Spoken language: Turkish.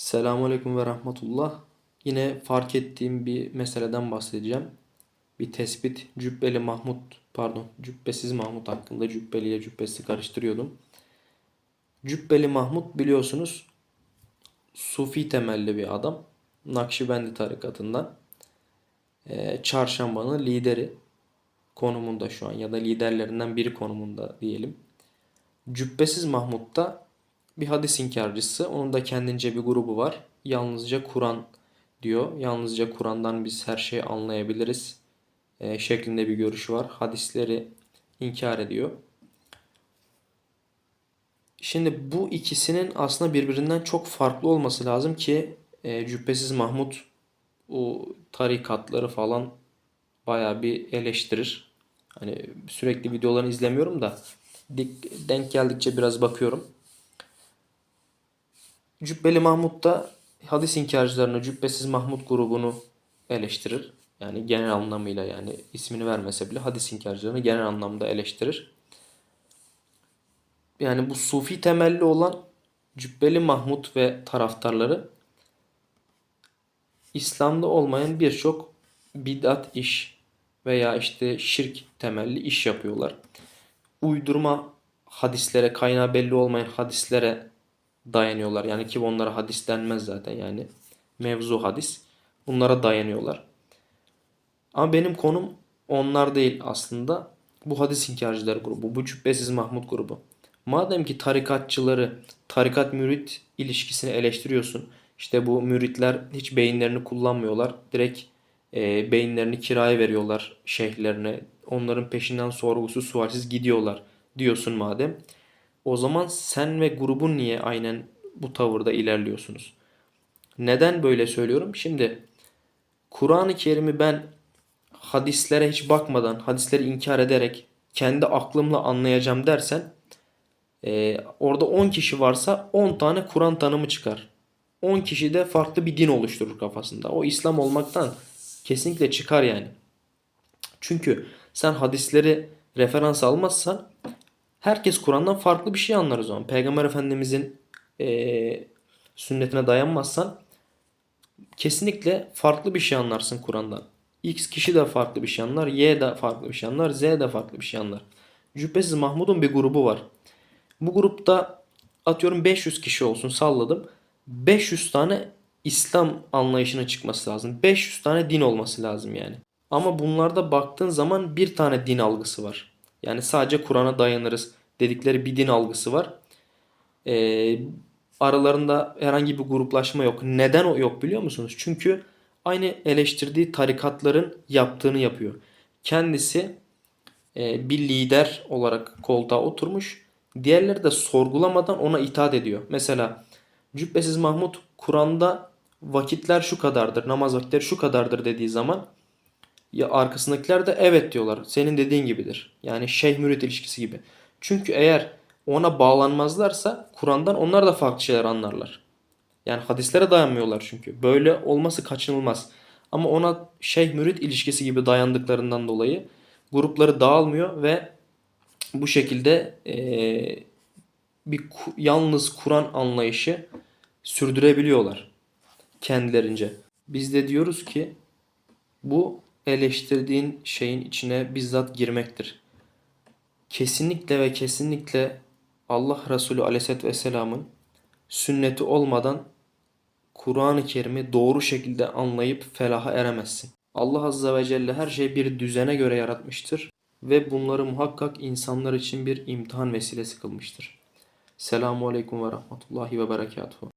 Selamünaleyküm ve rahmetullah. Yine fark ettiğim bir meseleden bahsedeceğim. Bir tespit Cübbeli Mahmut, pardon Cübbesiz Mahmut hakkında Cübbeli ile Cübbesi karıştırıyordum. Cübbeli Mahmut biliyorsunuz Sufi temelli bir adam. Nakşibendi tarikatından. Ee, Çarşamba'nın lideri konumunda şu an ya da liderlerinden biri konumunda diyelim. Cübbesiz Mahmut da bir hadis inkarcısı. Onun da kendince bir grubu var. Yalnızca Kur'an diyor. Yalnızca Kur'an'dan biz her şeyi anlayabiliriz e, şeklinde bir görüşü var. Hadisleri inkar ediyor. Şimdi bu ikisinin aslında birbirinden çok farklı olması lazım ki e, Cübbesiz Mahmut o tarikatları falan bayağı bir eleştirir. Hani sürekli videolarını izlemiyorum da denk geldikçe biraz bakıyorum. Cübbeli Mahmut da hadis inkarcılarını Cübbesiz Mahmut grubunu eleştirir. Yani genel anlamıyla yani ismini vermese bile hadis inkarcılarını genel anlamda eleştirir. Yani bu sufi temelli olan Cübbeli Mahmut ve taraftarları İslam'da olmayan birçok bid'at iş veya işte şirk temelli iş yapıyorlar. Uydurma hadislere, kaynağı belli olmayan hadislere dayanıyorlar. Yani ki onlara hadis denmez zaten yani. Mevzu hadis. Bunlara dayanıyorlar. Ama benim konum onlar değil aslında. Bu hadis inkarcıları grubu. Bu Cübbesiz Mahmut grubu. Madem ki tarikatçıları, tarikat mürit ilişkisini eleştiriyorsun. İşte bu müritler hiç beyinlerini kullanmıyorlar. Direkt e, beyinlerini kiraya veriyorlar şeyhlerine. Onların peşinden sorgusu sualsiz gidiyorlar diyorsun madem. O zaman sen ve grubun niye aynen bu tavırda ilerliyorsunuz? Neden böyle söylüyorum? Şimdi Kur'an-ı Kerim'i ben hadislere hiç bakmadan, hadisleri inkar ederek kendi aklımla anlayacağım dersen e, orada 10 kişi varsa 10 tane Kur'an tanımı çıkar. 10 kişi de farklı bir din oluşturur kafasında. O İslam olmaktan kesinlikle çıkar yani. Çünkü sen hadisleri referans almazsan herkes Kur'an'dan farklı bir şey anlar o zaman. Peygamber Efendimizin e, sünnetine dayanmazsan kesinlikle farklı bir şey anlarsın Kur'an'dan. X kişi de farklı bir şey anlar, Y de farklı bir şey anlar, Z de farklı bir şey anlar. Cübbesiz Mahmud'un bir grubu var. Bu grupta atıyorum 500 kişi olsun salladım. 500 tane İslam anlayışına çıkması lazım. 500 tane din olması lazım yani. Ama bunlarda baktığın zaman bir tane din algısı var. Yani sadece Kur'an'a dayanırız dedikleri bir din algısı var. Ee, aralarında herhangi bir gruplaşma yok. Neden o yok biliyor musunuz? Çünkü aynı eleştirdiği tarikatların yaptığını yapıyor. Kendisi e, bir lider olarak koltuğa oturmuş. Diğerleri de sorgulamadan ona itaat ediyor. Mesela Cübbesiz Mahmut Kur'an'da vakitler şu kadardır, namaz vakitleri şu kadardır dediği zaman ya arkasındakiler de evet diyorlar. Senin dediğin gibidir. Yani şeyh mürit ilişkisi gibi. Çünkü eğer ona bağlanmazlarsa Kur'an'dan onlar da farklı şeyler anlarlar. Yani hadislere dayanmıyorlar çünkü. Böyle olması kaçınılmaz. Ama ona şeyh mürit ilişkisi gibi dayandıklarından dolayı grupları dağılmıyor ve bu şekilde eee, bir yalnız Kur'an anlayışı sürdürebiliyorlar kendilerince. Biz de diyoruz ki bu eleştirdiğin şeyin içine bizzat girmektir. Kesinlikle ve kesinlikle Allah Resulü Aleyhisselatü Vesselam'ın sünneti olmadan Kur'an-ı Kerim'i doğru şekilde anlayıp felaha eremezsin. Allah Azze ve Celle her şeyi bir düzene göre yaratmıştır ve bunları muhakkak insanlar için bir imtihan vesilesi kılmıştır. Selamun Aleyküm ve Rahmetullahi ve Berekatuhu.